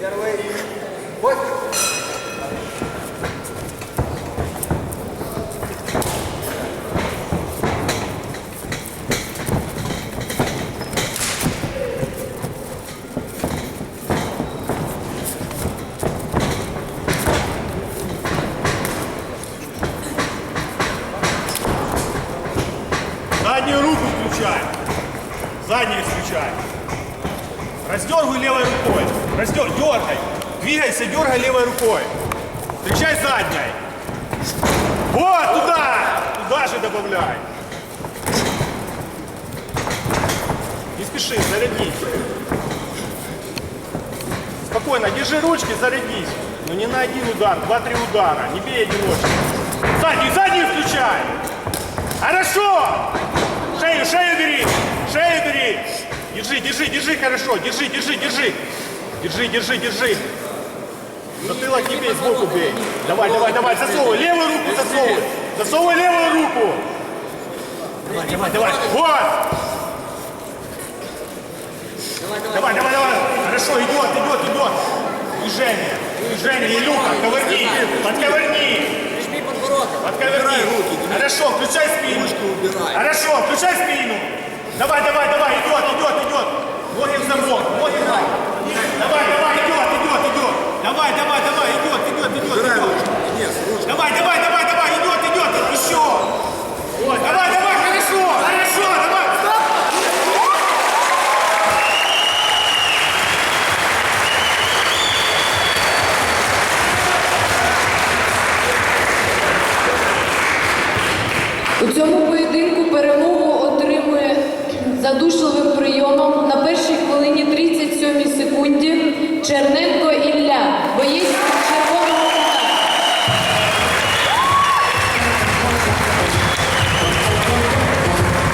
Первый. Бой. Заднюю руку включай. Заднюю включай. Раздергивай левой рукой. Раздер, дергай. Двигайся, дергай левой рукой. Встречай задней. Вот, туда! Туда же добавляй. Не спеши, зарядись. Спокойно, держи ручки, зарядись. Но не на один удар, два-три удара. Не бей одиночку. Заднюю, заднюю включай. Держи, держи, держи хорошо! Держи, держи, держи! Держи, держи, держи! Затылок не бей, сбоку бей! Давай, давай, давай, засовывай! Левую руку засовывай! Засовывай левую руку! Давай, давай, давай! Вот! Давай, давай, давай! Хорошо, идет, идет, идет! Движение! Движение, Илюха, ковырни! Подковырни! Прижми подбородок. Отковерни. Хорошо, включай спину. Хорошо, включай спину. Давай, давай, давай, идет, идет, идет. Ноги в замок, ноги в замок. Давай, давай, идет, идет, идет. Давай, давай, давай, идет, идет, идет, идет. Давай, давай, давай, давай, идет, идет, еще. Вот, давай, давай, хорошо, хорошо, давай. Стоп. У цьому поєдинку перемогу отримує задушливим прийомом